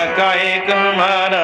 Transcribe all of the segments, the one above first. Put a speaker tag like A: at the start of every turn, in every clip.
A: राका एक हमारा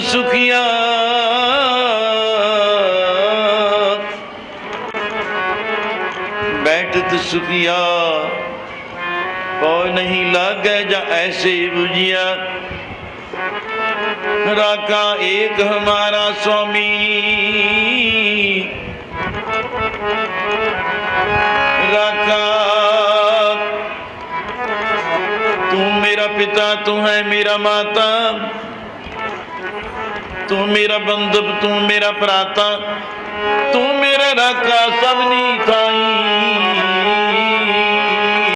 A: सुखिया। बैठत सुखिया। और नहीं लागे जा ऐसे बुझिया। राका एक हमारा स्वामी। राका, तू मेरा पिता, तू है मेरा माता। ਤੂੰ ਮੇਰਾ ਬੰਦਬ ਤੂੰ ਮੇਰਾ ਪ੍ਰਾਤਾ ਤੂੰ ਮੇਰੇ ਰਾਖਾ ਸਭਨੀ ਥਾਈ।